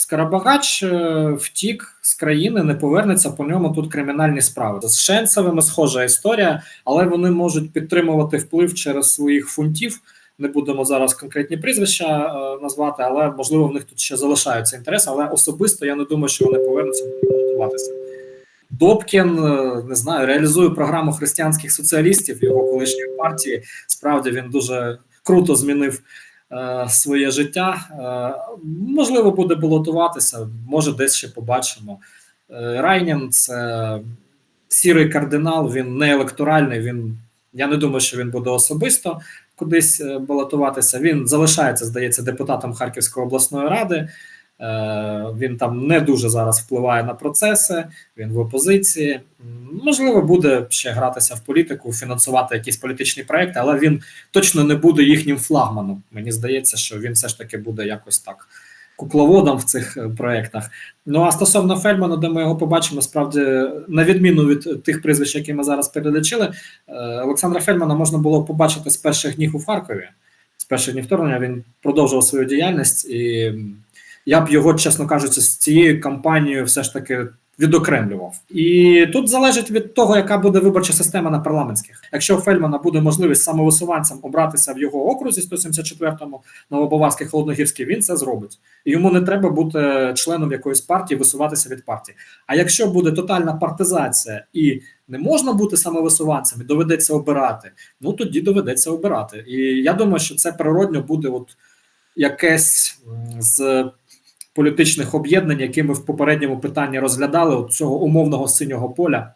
Скарабагач е, втік з країни, не повернеться по ньому тут кримінальні справи. З Шенцевими схожа історія, але вони можуть підтримувати вплив через своїх фунтів. Не будемо зараз конкретні прізвища е, назвати, але можливо в них тут ще залишаються інтереси. Але особисто я не думаю, що вони повернуться готуватися. Добкін е, не знаю, реалізує програму християнських соціалістів його колишньої партії. Справді він дуже круто змінив своє життя. Е, можливо, буде балотуватися, може, десь ще побачимо. Е, Райнін це сірий кардинал, він не електоральний. Він я не думаю, що він буде особисто кудись е, балотуватися. Він залишається, здається, депутатом Харківської обласної ради. Е, Він там не дуже зараз впливає на процеси. Він в опозиції. Можливо, буде ще гратися в політику, фінансувати якісь політичні проекти, але він точно не буде їхнім флагманом. Мені здається, що він все ж таки буде якось так кукловодом в цих е, проектах. Ну а стосовно Фельмана, де ми його побачимо, справді, на відміну від тих прізвищ, які ми зараз перелічили, е, Олександра Фельмана можна було побачити з перших днів у Харкові. З перших днів вторгнення він продовжував свою діяльність, і я б його, чесно кажучи, з цією кампанією все ж таки відокремлював. І тут залежить від того, яка буде виборча система на парламентських. Якщо у Фельмана буде можливість самовисуванцям обратися в його окрузі 174-му Новобаварський Холодногірський, він це зробить. І йому не треба бути членом якоїсь партії, висуватися від партії. А якщо буде тотальна партизація і не можна бути самовисуванцем, і доведеться обирати, ну тоді доведеться обирати. І я думаю, що це природньо буде от якесь з політичних об'єднань, які ми в попередньому питанні розглядали, от цього умовного синього поля.